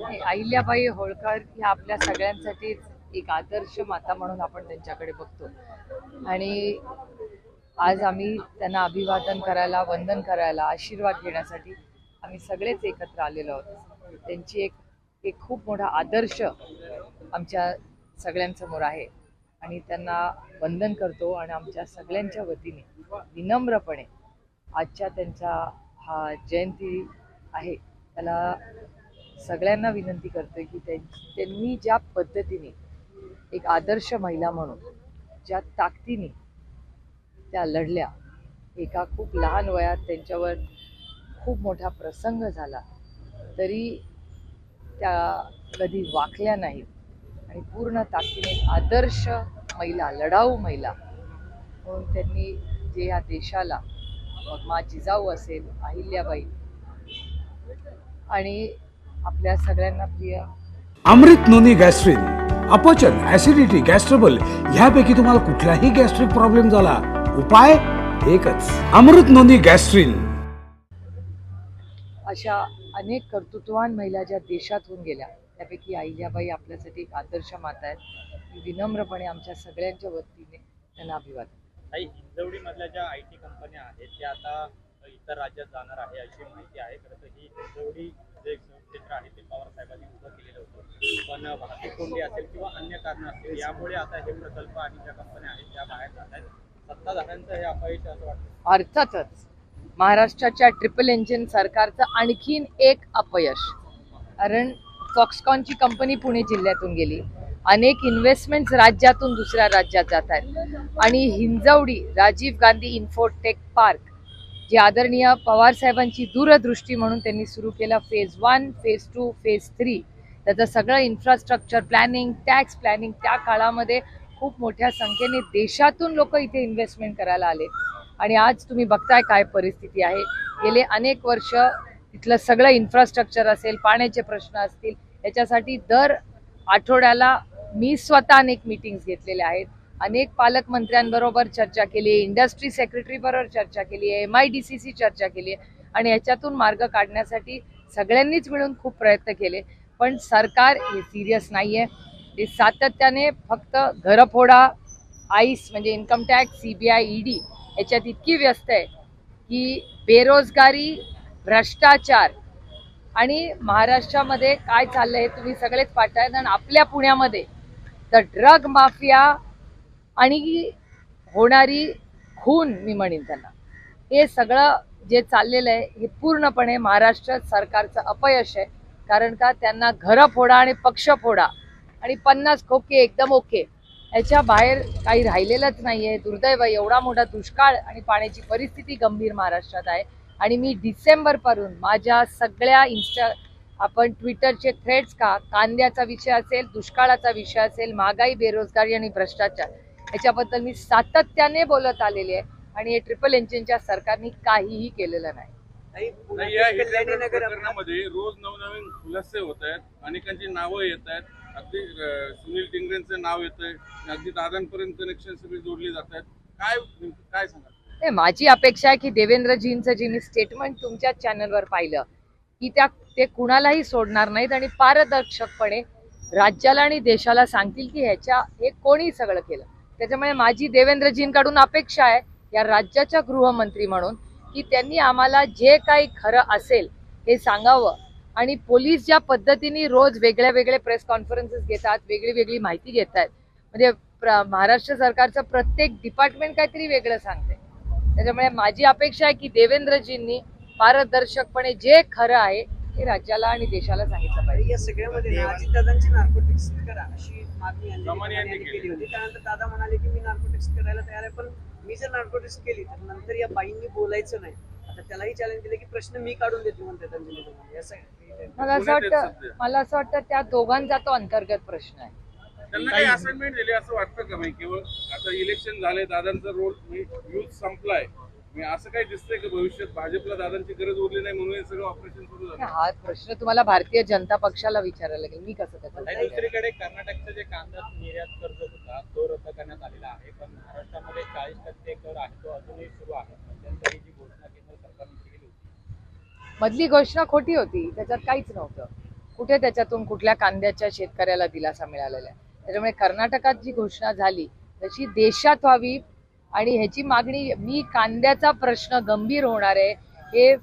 नाही, अहिल्याबाई होळकर ह्या आपल्या सगळ्यांसाठीच एक आदर्श माता म्हणून आपण त्यांच्याकडे बघतो. आणि आज आम्ही त्यांना अभिवादन करायला वंदन करायला आशीर्वाद घेण्यासाठी आम्ही सगळेच एकत्र आलेलो आहोत. त्यांची एक एक खूप मोठा आदर्श आमच्या सगळ्यांसमोर आहे. आणि त्यांना वंदन करतो आणि आमच्या सगळ्यांच्या वतीने विनम्रपणे आजच्या त्यांचा हा जयंती आहे. त्याला सगळ्यांना विनंती करते की त्यां- त्यांनी ज्या पद्धतीने एक आदर्श महिला म्हणून ज्या ताकदीने त्या लढल्या एका खूप लहान वयात त्यांच्यावर खूप मोठा प्रसंग झाला तरी त्या कधी वाकल्या नाहीत. आणि पूर्ण ताकदीने एक आदर्श महिला लढाऊ महिला म्हणून त्यांनी जे या देशाला मग मा जिजाऊ असेल अहिल्याबाई आणि आपल्या सगळ्यांना प्रिय. अमृत नोनी गॅस्ट्रिन अपचन ऍसिडिटी गॅस्ट्रबल ह्यापैकी तुम्हाला कुठलाही गॅस्ट्रिक प्रॉब्लेम झाला उपाय एकच. Amrut noni gastrin. अशा अनेक कर्तृत्ववान महिला ज्या देशात होऊन गेल्या त्यापैकी अहिल्याबाई आपल्यासाठी एक आदर्श माता आहेत विनम्रपणे आमच्या सगळ्यांच्या वतीने त्यांना अभिवादन काही हिंजवडी मधल्या ज्या आय टी कंपन्या आहेत त्या आता इतर राज्यात जाणार आहे अशी माहिती आहे. खरं तर ही हिंजवडी जे क्षेत्र आहे ते पवार साहेबांनी उभं केलेलं होतं. पण वाहतूक कोंडी असेल किंवा अन्य कारण असतील यामुळे आता हे प्रकल्प आणि ज्या कंपन्या आहेत त्या बाहेर जात आहेत. सत्ताधाऱ्यांचं हे अपयश असं वाटतं. अर्थातच महाराष्ट्राच्या ट्रिपल इंजिन सरकारचं आणखीन एक अपयश. कारण फॉक्सकॉनची कंपनी पुणे जिल्ह्यातून गेली. अनेक इन्व्हेस्टमेंट्स राज्यातून दुसऱ्या राज्यात जात आहेत. आणि हिंजवडी राजीव गांधी इन्फोटेक पार्क जे आदरणीय पवार साहेबांची दूरदृष्टी म्हणून त्यांनी सुरू केलं phase one phase two phase three त्याचं सगळं इन्फ्रास्ट्रक्चर प्लॅनिंग टॅक्स प्लॅनिंग त्या काळामध्ये खूप मोठ्या संख्येने देशातून लोक इथे इन्व्हेस्टमेंट करायला आले. आणि आज तुम्ही बघताय काय परिस्थिती आहे. गेले अनेक वर्ष तिथलं सगळं इन्फ्रास्ट्रक्चर असेल पाण्याचे प्रश्न असतील याच्यासाठी दर आठवड्याला मी स्वतः अनेक मीटिंग्स घेतलेल्या आहेत. अनेक पालकमंत्र्यांबरोबर चर्चा केली आहे इंडस्ट्री सेक्रेटरी बरोबर चर्चा केली आहे M I D C C चर्चा केली आहे आणि याच्यातून मार्ग काढण्यासाठी सगळ्यांनीच मिळून खूप प्रयत्न केले. पण सरकार हे सिरियस नाही आहे ते सातत्याने फक्त घरफोडा आईस म्हणजे income tax C B I ED याच्यात इतकी व्यस्त आहे की बेरोजगारी भ्रष्टाचार आणि महाराष्ट्रामध्ये काय चाललंय हे तुम्ही सगळेच पाहताय. आणि आपल्या पुण्यामध्ये तर ड्रग माफिया आणि होणारी खून मी म्हणेन त्यांना. हे सगळं जे चाललेलं आहे हे पूर्णपणे महाराष्ट्र सरकारचं अपयश आहे. कारण का त्यांना घरं फोडा आणि पक्ष फोडा आणि पन्नास खोके एकदम ओके. याच्या बाहेर काही राहिलेलंच नाही आहे. दुर्दैव एवढा मोठा दुष्काळ आणि पाण्याची परिस्थिती गंभीर महाराष्ट्रात आहे. आणि मी डिसेंबरपासून माझ्या सगळ्या इन्स्टा आपण ट्विटरचे थ्रेड्स का कांद्याचा विषय असेल दुष्काळाचा विषय असेल महागाई बेरोजगारी आणि भ्रष्टाचार याच्याबद्दल मी सातत्याने बोलत आलेली आहे आणि हे ट्रिपल इंजिनच्या सरकारने काहीही केलेलं नाही. रोज नवनवीन खुलासे होत आहेत अनेकांची नावं येत आहेत. अगदी सुनील टिंगरेंचं नाव येत आहे. अगदी दादांपर्यंत कनेक्शन सगळी जोडली जात आहेत. काय काय सांगा माझी अपेक्षा आहे की देवेंद्रजींचं जे मी स्टेटमेंट तुमच्याच चॅनलवर पाहिलं की त्या ते कुणालाही सोडणार नाहीत आणि पारदर्शकपणे राज्याला आणि देशाला सांगतील की ह्याच्या हे कोणी सगळं केलं? त्याच्यामुळे माझी देवेंद्रजींकडून अपेक्षा आहे या राज्याच्या गृहमंत्री म्हणून की त्यांनी आम्हाला जे काही खरं असेल हे सांगावं. आणि पोलीस ज्या पद्धतीने रोज वेगळ्या वेगळे प्रेस कॉन्फरन्सेस घेतात वेगळी वेगळी माहिती घेत आहेत म्हणजे महाराष्ट्र सरकारचं प्रत्येक डिपार्टमेंट काहीतरी वेगळं सांगते त्याच्यामुळे माझी अपेक्षा आहे की देवेंद्रजींनी पारदर्शकपणे जे खरं आहे हे राज्याला आणि देशाला सांगितलं पाहिजे. या सगळ्यामध्ये मागणी यांनी केली. होती त्यानंतर दादा म्हणाले की मी नार्कोटिक्स करायला तयार आहे पण मी जर नार्कोटिक्स केली तर नंतर या बाईंनी बोलायचं नाही आता त्यालाही चॅलेंज दिलं की प्रश्न मी काढून देते म्हणतात अंजली दमन. या सगळ्या- मला असं वाटतं. मला असं वाटतं त्या दोघांचा तो अंतर्गत प्रश्न आहे त्यांना काही असाइनमेंट दिली असं वाटतं का मी केवळ आता इलेक्शन झाले दादांचा रोल यूथ संपलाय असं काही दिसतंय का भविष्यात भाजपला दादांची गरज उरली नाही म्हणून हे सगळं ऑपरेशन सुरू झालं? हा प्रश्न तुम्हाला भारतीय जनता पक्षाला विचारायला लागेल. मी कसं त्याचं दुसरीकडे कर्नाटकचा जे कांदा निर्यात कर्ज होता तो रद्द करण्यात आलेला आहे. पण महाराष्ट्रामध्ये चाळीस टक्के कर आहे तो अजूनही सुरू आहे. मध्यंतरी जी घोषणा केंद्र सरकारने केली होती. मधली घोषणा खोटी होती. त्याच्यात काहीच नव्हतं. कुठे त्याच्यातून कुठल्या कांद्याच्या शेतकऱ्याला दिलासा मिळालेला आहे? त्याच्यामुळे कर्नाटकात जी घोषणा झाली तशी देशात व्हावी आणि ह्याची मागणी मी कांद्याचा प्रश्न गंभीर होणार आहे हे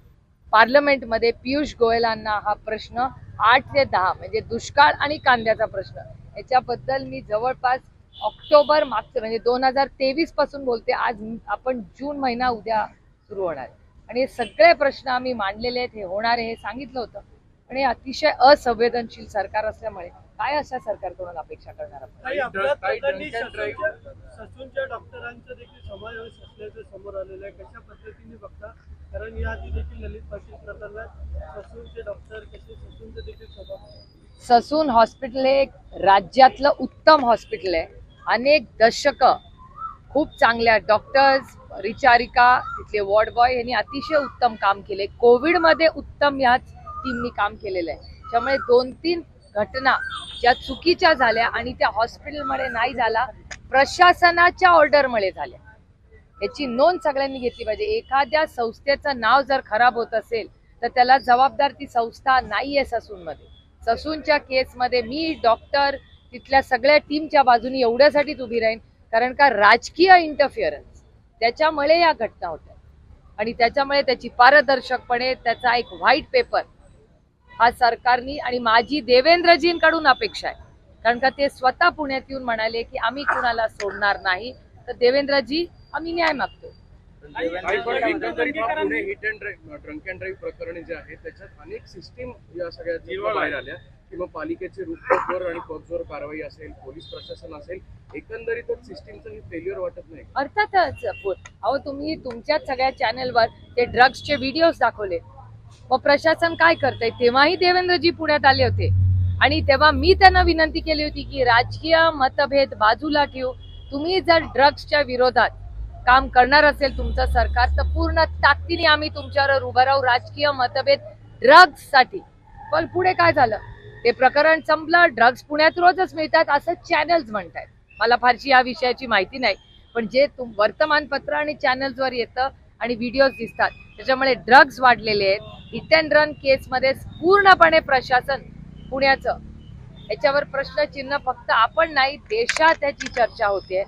पार्लमेंटमध्ये पियुष गोयलांना हा प्रश्न आठ ते दहा म्हणजे दुष्काळ आणि कांद्याचा प्रश्न याच्याबद्दल मी जवळपास ऑक्टोबर मागचं म्हणजे दोन हजार तेवीसपासून बोलते आज आपण जून महिना उद्या सुरू होणार आहे. आणि हे सगळे प्रश्न आम्ही मांडलेले आहेत हे होणार आहे हे सांगितलं होतं पण हे अतिशय असंवेदनशील सरकार असल्यामुळे काय अशा सरकारकडून अपेक्षा करणार आपण? काही अपघात प्रकरणी. ससूनच्या ससूनच्या डॉक्टरांचा देखील समावेश असल्याचं समोर आलेलं आहे. कशा पद्धतीने बघता? कारण याआधी देखील ललित पाटील प्रकरणात ससूनचे डॉक्टर कसे? ससूनचं देखील ससून हॉस्पिटल हे एक राज्यातलं उत्तम हॉस्पिटल आहे. अनेक दशकं खूप चांगल्या डॉक्टर्स रिचारिका तिथले वॉर्ड बॉय यांनी अतिशय उत्तम काम केले. कोविडमध्ये उत्तम याच टीमनी काम केलेलं आहे. त्यामुळे दोन तीन घटना ज्या चुकीच्या झाल्या आणि त्या हॉस्पिटलमध्ये नाही झाला प्रशासनाच्या ऑर्डरमुळे झाल्या. याची नोंद सगळ्यांनी घेतली पाहिजे. एखाद्या संस्थेचं नाव जर खराब होत असेल तर त्याला जबाबदार ती संस्था नाहीये ससूनमध्ये. ससूनच्या केसमध्ये मी डॉक्टर तिथल्या सगळ्या टीमच्या बाजूने एवढ्यासाठीच उभी राहीन कारण का राजकीय इंटरफिअरन्स त्याच्यामुळे या घटना होत्या. आणि त्याच्यामुळे त्याची पारदर्शकपणे त्याचा एक व्हाईट पेपर हा सरकारनी आणि माझी देवेंद्रजींकडून अपेक्षा आहे. कारण का ते स्वतः पुण्यात येऊन म्हणाले की आम्ही कुणाला सोडणार नाही तर देवेंद्रजी आम्ही न्याय मागतो ड्रंक अँड ड्राईव्ह प्रकरणे जे आहेत त्याच्यात अनेक सिस्टीम या सगळ्या जिरवा बाहेर आल्या. की मग पालिकेचे रूपटोकवर आणि पबजोर कारवाई असेल पोलीस प्रशासन असेल एकंदरीतच सिस्टीमचं हे फेल्युअर वाटत नाही अर्थातच पु- अहो तुम्ही तुमच्याच सगळ्या चॅनलवर ते ड्रग्सचे व्हिडिओज दाखवले. मग प्रशासन काय करतंय? तेव्हाही देवेंद्रजी पुण्यात आले होते. आणि तेव्हा मी त्यांना विनंती केली होती की राजकीय मतभेद बाजूला ठेवू. तुम्ही जर ड्रग्सच्या विरोधात काम करणार असेल तुमचं सरकार तर पूर्ण ताकदीने आम्ही तुमच्यावर उभं राहू. राजकीय मतभेद ड्रग्ससाठी पण पुढे काय झालं? ते प्रकरण संपलं. ड्रग्स पुण्यात रोजच मिळतात असं चॅनल्स म्हणतात मला फारशी या विषयाची माहिती नाही. पण जे तुम वर्तमानपत्र आणि चॅनल्सवर येतं आणि व्हिडिओज दिसतात त्याच्यामुळे ड्रग्ज वाढलेले आहेत. हिट अँड रन केसमध्ये पूर्णपणे प्रशासन पुण्याचं. याच्यावर प्रश्नचिन्ह फक्त आपण नाही देशात त्याची चर्चा होते.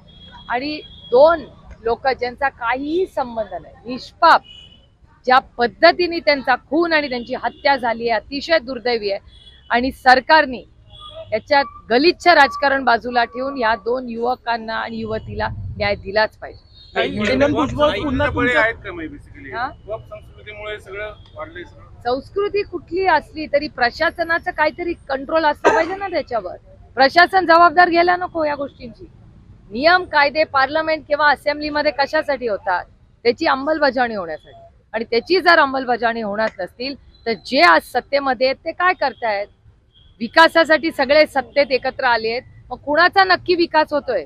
आणि दोन लोक ज्यांचा काहीही संबंध नाही निष्पाप ज्या पद्धतीने त्यांचा खून आणि त्यांची हत्या झाली आहे अतिशय दुर्दैवी आहे. आणि सरकारने याच्यात गलिच्छ राजकारण बाजूला ठेवून या दोन युवकांना आणि युवतीला न्याय दिलाच पाहिजे. संस्कृती कुठली असली तरी प्रशासनाचं काहीतरी कंट्रोल असलं पाहिजे ना त्याच्यावर. प्रशासन जबाबदार घ्यायला नको या गोष्टींची. नियम कायदे पार्लमेंट किंवा असेंब्लीमध्ये कशासाठी होतात? त्याची अंमलबजावणी होण्यासाठी. आणि त्याची जर अंमलबजावणी होणार नसतील तर जे आज सत्तेमध्ये आहेत ते काय करतायत? विकासासाठी सगळे सत्तेत एकत्र आले आहेत मग कुणाचा नक्की विकास होतोय?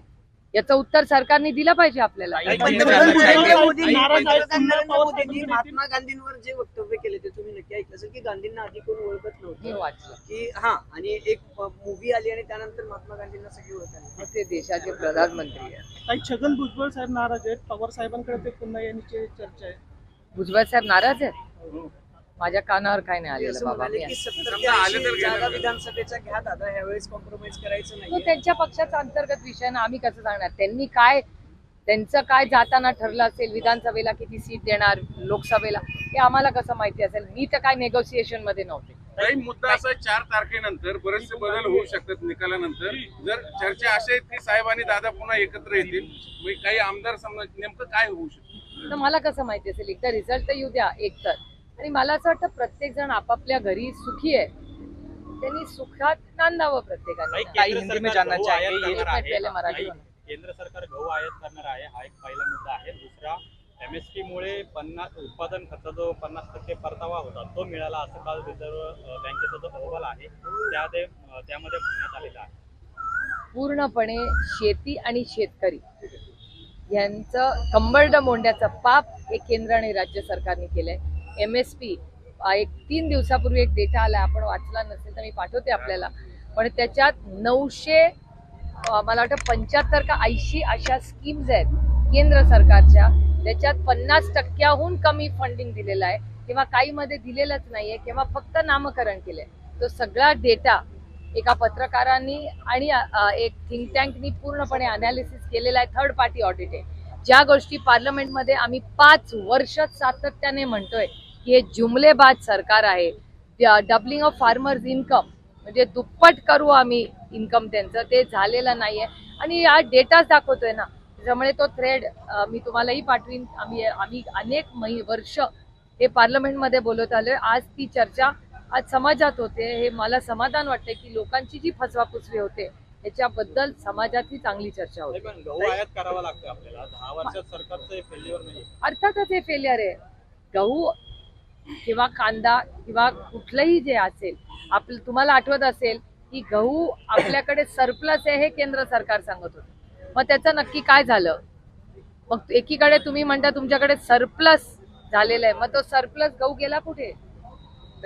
याचं उत्तर सरकारने दिलं पाहिजे आपल्याला. महात्मा गांधींवर जे वक्तव्य केले ते तुम्ही नक्की ऐकलं असेल की गांधींना आधी कोण ओळखत नव्हतं? वाचलं. की हा आणि एक मूवी आली आणि त्यानंतर महात्मा गांधींना सगळी ओळखायला ते देशाचे प्रधानमंत्री आहेत. काही छगन भुजबळ साहेब नाराज आहेत. पवार साहेबांकडे ते पुन्हा यांची चर्चा आहे भुजबळ साहेब नाराज आहेत? माझ्या कानावर काय नाही आलेलं असं बाबा मी जागा? विधानसभेच्या घ्या दादा ह्यावेळेस कॉम्प्रोमाइज करायचं तो नाही त्यांच्या पक्षाचा अंतर्गत विषय ना आम्ही कसं सांगणार? त्यांनी काय त्यांचं काय जाताना ठरलं असेल विधानसभेला किती सीट देणार लोकसभेला हे आम्हाला कसं माहिती असेल? मी तर काय नेगोसिएशनमध्ये नव्हते. काही मुद्दा असा आहे, चार तारखेनंतर बरेचसे बदल होऊ शकतात निकालानंतर. जर चर्चा अशा आहेत की साहेब आणि दादा पुन्हा एकत्र येतील मग काही आमदार समजा नेमकं काय होऊ शकतं? तर मला कसं माहिती असेल? एकदा रिझल्ट तर येऊ द्या एक तर. आणि मला असं वाटतं प्रत्येक जण आपापल्या घरी सुखी आहे. त्यांनी सुखात नांदावं प्रत्येकाने. काही हिंदी में जानना चाहिए मराठी. केंद्र सरकार गहू आयात करणार आहे हा एक पहिला मुद्दा आहे. दुसरा एमएसपी मुळे पन्नास उत्पादन खर्च जो पन्नास टक्के परतावा होता तो मिळाला असं काल रिझर्व्ह बँकेचा जो अहवाल आहे त्यामध्ये अं, त्यामध्ये म्हणण्यात आलेला आहे. पूर्णपणे शेती आणि शेतकरी यांचं कंबरड मोंड्याचं पाप हे केंद्र आणि राज्य सरकारने केलंय. एम एस पी एक तीन दिवसापूर्वी एक डेटा आला आपण वाचला नसेल तर मी पाठवते आपल्याला. पण त्याच्यात नऊशे मला वाटतं पंच्याहत्तर का ऐंशी अशा स्कीम्स आहेत केंद्र सरकारच्या त्याच्यात पन्नास टक्क्याहून कमी फंडिंग दिलेलं आहे. किंवा काहीमध्ये दिलेलंच दिलेलंच नाहीये किंवा फक्त नामकरण केलंय. तो सगळा डेटा एका पत्रकारांनी आणि एक थिंक टँकनी पूर्णपणे अनालिसिस केलेला आहे थर्ड पार्टी ऑडिट आहे ज्या गोष्टी पार्लमेंटमध्ये आम्ही पाच वर्ष सातत्याने म्हणतोय की हे जुमलेबाज सरकार आहे. डबलिंग ऑफ फार्मर्स इन्कम म्हणजे दुप्पट करू आम्ही इन्कम त्यांचं. ते झालेलं नाहीये. आणि हा डेटाच दाखवतोय ना त्याच्यामुळे तो थ्रेड मी तुम्हालाही पाठवीन. आम्ही आम्ही अनेक मै वर्ष हे पार्लमेंटमध्ये बोलत आलोय. आज ती चर्चा आज समाजात होते. हे मला समाधान वाटते की लोकांची जी फसवाफुसवी होते याच्याबद्दल समाजातही चांगली चर्चा होते. नाही हे फेल्युअर नाही अर्थातच हे फेलियर आहे. गहू किंवा कांदा किंवा कुठलंही जे असेल आपलं तुम्हाला आठवत असेल की गहू आपल्याकडे सरप्लस आहे हे केंद्र सरकार सांगत होतं. मग त्याचं नक्की काय झालं? मग एकीकडे तुम्ही म्हणता तुमच्याकडे सरप्लस झालेलं आहे मग तो सरप्लस गहू गेला कुठे?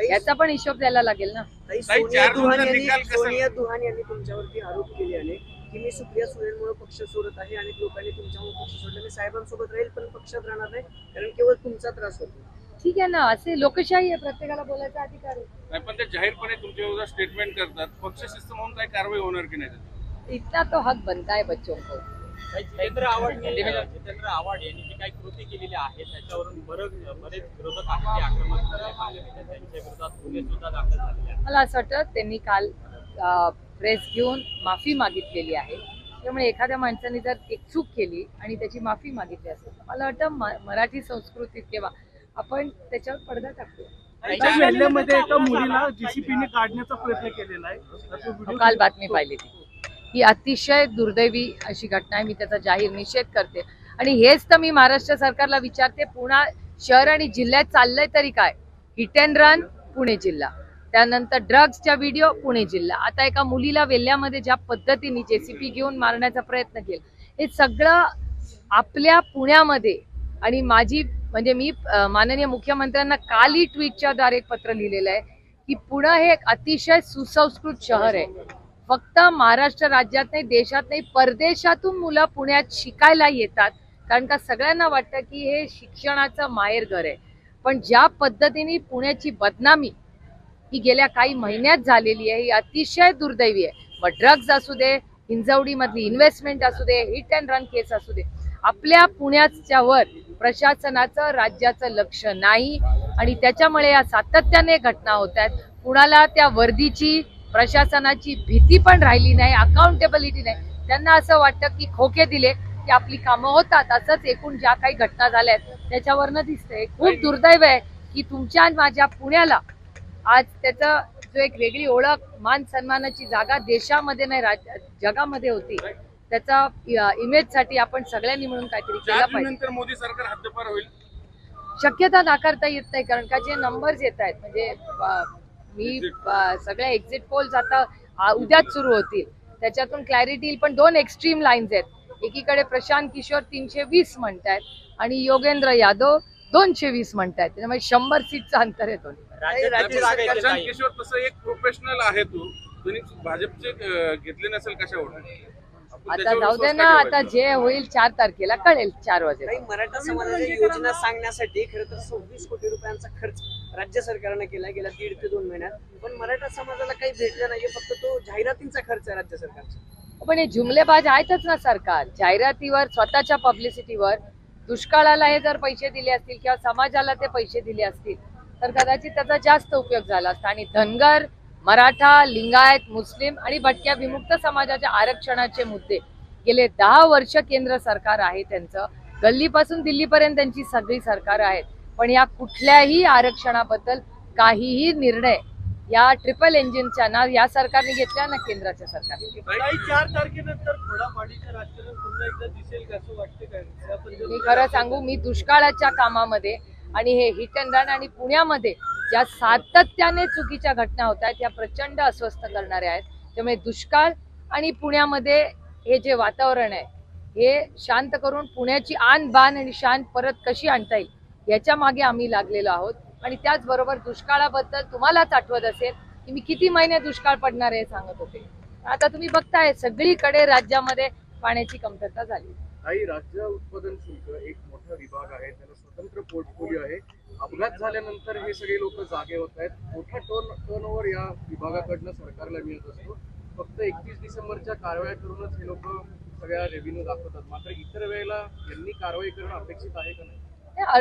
याचा पण हिशोब द्यायला लागेल ना. सोनिया दुहान यांनी निकाल कसा- सोनिया दुहान यांनी तुमच्यावरती आरोप केले आहे की मी सुप्रिया सुळेंमुळे पक्ष सोडत आहे आणि लोकांनी तुमच्यामुळे पक्ष सोडला. मी साहेबांसोबत राहील पण पक्षात राहणार नाही कारण केवळ तुमचा त्रास होतो. ठीक आहे ना असे लोकशाही आहे प्रत्येकाला बोलायचा अधिकार आहे. नाही पण ते जाहीरपणे तुमच्या विरोधात स्टेटमेंट करतात. पक्षशिस्त म्हणून काय कारवाई होणार की नाही इतना तो हक बनता है बच्चों को. काही जितेंद्र आव्हाड जितेंद्र आव्हाड यांनी जी काही कृती केलेली आहे त्याच्यावरून बरं बरेच विरोधक आहेत ते आक्रमक झाले त्यांच्या विरोधात गुन्हे सुद्धा दाखल झालेले आहेत. मला असं वाटतं त्यांनी काल प्रेस घेऊन माफी मागितलेली आहे. त्यामुळे एखाद्या माणसाने जर एक चूक केली आणि त्याची माफी मागितली असेल तर मला वाटतं म- मराठी संस्कृतीत किंवा आपण त्याच्यावर पडदा टाकतो त्या वेल्ह्यामध्ये एका मुलीला जेसीपीने काढण्याचा प्रयत्न केलेला आहे. त्याचा व्हिडिओ काल बातमी पाहिली ती. ही अतिशय दुर्दैवी अशी घटना आहे. मी त्याचा जाहीर निषेध करते. आणि हेच तर मी महाराष्ट्र सरकारला विचारते पुणा शहर आणि जिल्ह्यात चाललंय तरी काय? हिट अँड रन पुणे जिल्हा. त्यानंतर ड्रग्सच्या व्हिडिओ पुणे जिल्हा. आता एका मुलीला वेल्ह्यामध्ये ज्या पद्धतीने जेसीपी घेऊन मारण्याचा प्रयत्न केला. हे सगळं आपल्या पुण्यामध्ये आणि माझी म्हणजे मी माननीय मुख्यमंत्र्यांना कालही ट्विटच्या द्वारे एक पत्र लिहिलेलं आहे की पुणे हे एक अतिशय सुसंस्कृत शहर आहे. फक्त महाराष्ट्र राज्यात नाही देशात नाही परदेशातून मुलं पुण्यात शिकायला येतात. कारण का सगळ्यांना वाटतं की हे शिक्षणाचं माहेरघर आहे. पण ज्या पद्धतीने पुण्याची बदनामी ही गेल्या काही महिन्यात झालेली आहे ही अतिशय दुर्दैवी आहे. मग ड्रग्ज असू दे हिंजवडीमधली इन्व्हेस्टमेंट असू दे हिट अँड रन केस असू दे आपल्या पुण्याच्या वर प्रशासनाचं राज्याचं लक्ष नाही आणि त्याच्यामुळे या सातत्याने घटना होत आहेत. कुणाला त्या वर्दीची प्रशासनाची भीती पण राहिली नाही अकाउंटेबिलिटी नाही. त्यांना असं वाटतं की खोके दिले की आपली कामं होतात. असंच एकूण ज्या काही घटना झाल्या आहेत त्याच्यावरनं दिसतंय. खूप दुर्दैव आहे की तुमच्या माझ्या पुण्याला आज त्याचा जो एक वेगळी ओळख मान सन्मानाची जागा देशामध्ये नाही राज जगामध्ये होती. त्याचा इमेजसाठी आपण सगळ्यांनी मिळून काहीतरी केलं पाहिजे. मोदी सरकार हद्दपार होईल? शक्यता नाकारता येत नाही कारण का जे नंबर्स येत आहेत म्हणजे मी सगळ्या एक्झिट पोल्स आता उद्याच सुरू होतील. त्याच्यातून क्लॅरिटी येईल पण दोन एक्स्ट्रीम लाईन्स आहेत. एकीकडे प्रशांत किशोर तीनशे वीस म्हणतायत आणि योगेंद्र यादव दोनशे वीस म्हणतायत. त्याच्यामुळे शंभर सीटचं अंतर येतील प्रशांत? किशोर तसं एक प्रोफेशनल आहे तू. तुम्ही भाजपचे घेतले नसेल कशावर आता जाऊ दे ना आता? जे होईल चार तारखेला कळेल चार काही मराठा समाजाच्या योजना सांगण्यासाठी खरं तर सव्वीस कोटी रुपयांचा खर्च राज्य सरकारनं केला गेल्या दीड ते दोन महिन्यात. पण मराठा समाजाला काही भेटलं नाहीये फक्त तो जाहिरातींचा खर्च आहे राज्य सरकारचा. पण हे जुमलेबाज आहेतच ना सरकार. जाहिरातीवर स्वतःच्या पब्लिसिटीवर दुष्काळाला हे जर पैसे दिले असतील किंवा समाजाला ते पैसे दिले असतील तर कदाचित त्याचा जास्त उपयोग झाला असता. आणि धनगर मराठा लिंगायत मुस्लिम आणि भटक्या विमुक्त समाजाच्या आरक्षणाचे मुद्दे. गेले दहा वर्ष केंद्र सरकार आहे त्यांचं. गल्लीपासून दिल्लीपर्यंत त्यांची सगळी सरकार आहेत. पण या कुठल्याही आरक्षणाबद्दल काहीही निर्णय या ट्रिपल इंजिनच्या ना या सरकारने घेतल्या ना केंद्राच्या सरकारने चार तारखेनंतर मी खरं सांगू मी दुष्काळाच्या कामामध्ये आणि हे हिट अँड रन आणि पुण्यामध्ये ज्या सातत्याने चुकीच्या घटना होत आहेत या प्रचंड अस्वस्थ करणाऱ्या आहेत. त्यामुळे दुष्काळ आणि पुण्यामध्ये हे जे वातावरण आहे हे शांत करून पुण्याची आन बाण आणि शान परत कशी आणता येईल याच्या मागे आम्ही लागलेलो आहोत. आणि त्याचबरोबर दुष्काळाबद्दल तुम्हालाच आठवत असेल की मी किती महिने दुष्काळ पडणार आहे सांगत होते. आता तुम्ही बघताय सगळीकडे राज्यामध्ये पाण्याची कमतरता झाली. काही राज्य उत्पादन शुल्क एक मोठा विभाग आहे. त्याला स्वतंत्र पोर्टफोलिओ आहे. अपघात झाल्यानंतर हे सगळे लोक जागे होत आहेत. मोठा टर्न टर्न ओव्हर या विभागाकडनं सरकारला मिळत असतो. फक्त एकतीस डिसेंबरच्या कारवाया करूनच हे लोक सगळ्या रेव्हेन्यू दाखवतात. मात्र इतर वेळेला यांनी कारवाई करणं अपेक्षित आहे का नाही?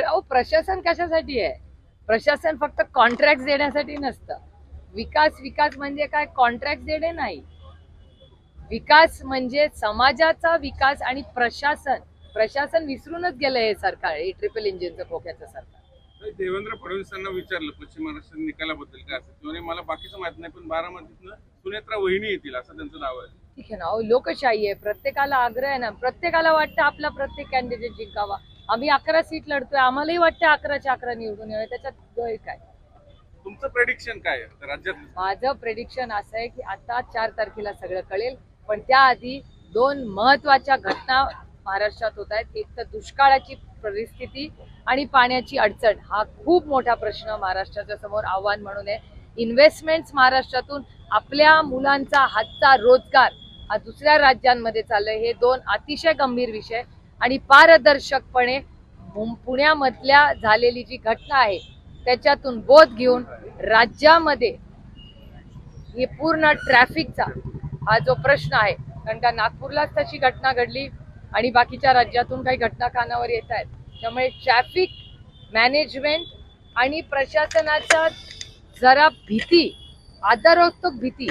अहो प्रशासन कशासाठी आहे? प्रशासन फक्त कॉन्ट्रॅक्ट देण्यासाठी नसतं. विकास विकास म्हणजे काय? कॉन्ट्रॅक्ट देणे नाही. विकास म्हणजे समाजाचा विकास आणि प्रशासन. प्रशासन विसरूनच गेलं हे सरकार हे ट्रिपल इंजिनचं खोक्याचं सरकार. देवेंद्र फडणवीसांना विचारलं पश्चिम महाराष्ट्र निकालाबद्दल काय असं ते म्हणे मला बाकीचं माहीत नाही पण बारामतीतनं सुनेत्रा वहिनी येतील असं त्यांचं दावा आहे. ठीक आहे ना अहो लोकशाही आहे. प्रत्येकाला आग्रह आहे ना प्रत्येकाला वाटतं आपला प्रत्येक कॅन्डिडेट जिंकावा. आम्ही अकरा सीट लढतोय आम्हालाही वाटतं अकराच्या अकरा निवडून यावे त्याच्यात गैर काय? तुमचं प्रेडिक्शन काय आहे? राज्यात माझं प्रेडिक्शन असं आहे की आता चार तारखेला सगळं कळेल पण त्याआधी दोन महत्त्वाच्या घटना महाराष्ट्रात होत आहेत. एक तर दुष्काळाची परिस्थिती आणि पाण्याची अडचण हा खूप मोठा प्रश्न महाराष्ट्राच्या समोर आव्हान म्हणून आहे. इन्व्हेस्टमेंट्स महाराष्ट्रातून आपल्या मुलांचा हातचा रोजगार हा दुसऱ्या राज्यांमध्ये चाललंय. हे दोन अतिशय गंभीर विषय आणि पारदर्शकपणे पुण्यामधल्या झालेली जी घटना आहे त्याच्यातून बोध घेऊन राज्यामध्ये हे पूर्ण ट्रॅफिकचा हा जो प्रश्न आहे कारण का नागपूरलाच तशी घटना घडली आणि बाकीच्या राज्यातून काही घटना कानावर येत आहेत. त्यामुळे ट्रॅफिक मॅनेजमेंट आणि प्रशासनाच्या जरा भीती आदरोक्तक भीती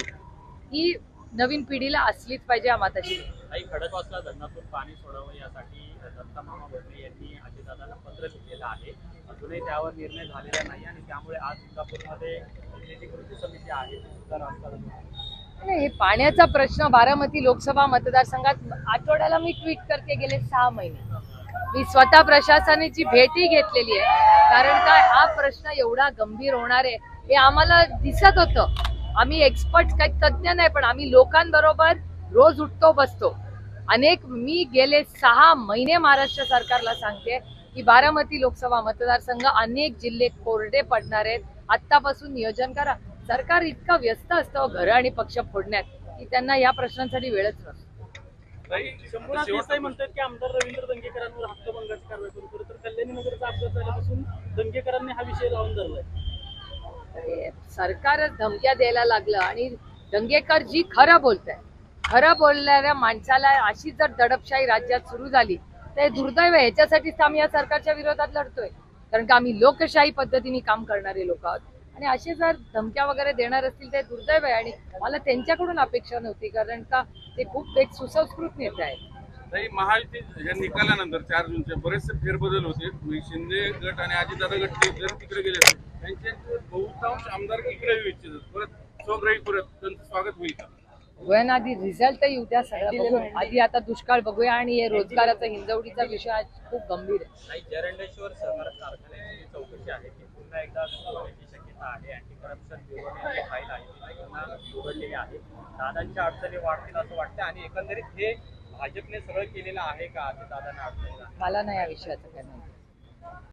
ही नवीन पिढीला असलीच पाहिजे हा माताची काही खडकवासला धरणातून पाणी सोडावं यासाठी दत्तामामा भरणे यांनी अजितदादांना पत्र लिहिलेलं आहे. अजूनही त्यावर निर्णय झालेला नाही आणि त्यामुळे आज सिंगापूरमध्ये कृती समिती आहे ती सुद्धा राजकारण नाही हे पाण्याचा प्रश्न बारामती लोकसभा मतदारसंघात आठवड्याला मी ट्विट करते गेले सहा महिने. मी स्वतः प्रशासनाची भेटही घेतलेली आहे. कारण काय हा प्रश्न एवढा गंभीर होणार आहे हे आम्हाला दिसत होतं. आम्ही एक्सपर्ट काही तज्ज्ञ नाही पण आम्ही लोकांबरोबर रोज उठतो बसतो. अनेक मी गेले सहा महिने महाराष्ट्र सरकारला सांगते की बारामती लोकसभा मतदारसंघ अनेक जिल्हे कोरडे पडणार आहेत. आत्तापासून नियोजन करा. सरकार इतकं व्यस्त असतं घरं आणि पक्ष फोडण्यात की त्यांना या प्रश्नांसाठी वेळच नसतो. शंभूराज देसाई म्हणतात की आमदार रवींद्र दंगेकरांवर हक्कभंगाची कारवाई करू खरं तर कल्याणी नगरचा अपघात झाल्यापासून दंगेकरांनी हा विषय लावून धरलाय. अरे, सरकारच धमक्या द्यायला लागलं आणि दंगेकर जी खरं बोलत आहे खरं बोलणाऱ्या माणसाला अशी जर दडपशाही राज्यात सुरू झाली तर हे दुर्दैव आहे. ह्याच्यासाठीच आम्ही या सरकारच्या विरोधात लढतोय. कारण का आम्ही लोकशाही पद्धतीने काम करणारे लोक आहोत. आणि असे जर धमक्या वगैरे देणार असतील तर दुर्दैव आहे. आणि मला त्यांच्याकडून अपेक्षा नव्हती कारण का ते खूप एक सुसंस्कृत नेते आहेत. तरी महायुती या निकालानंतर चार जूनचे बरेचसे फेरबदल होते. शिंदे गट आणि अजितदादा गट जर तिकडे गेले त्यांचे बहुतांश आमदार इकडे येऊ इच्छितात परत स्वग्रही परत त्यांचं स्वागत होईल का? बघूया ना आधी रिझल्ट येऊ द्या सगळं बघू आधी आता दुष्काळ बघूया आणि हे रोजगाराचा हिंजवडीचा विषय आज खूप गंभीर आहे. चौकशी आहे ती पुन्हा एकदा संस्था आहे. अँटी करप्शन ब्युरोने फाईल आहे. ती पुन्हा आहे. दादांच्या अडचणी वाढतील असं वाटतं आणि एकंदरीत हे भाजपने सरळ केलेलं आहे का? ते दादांना अडचणी मला नाही या विषयाचं काय माहिती.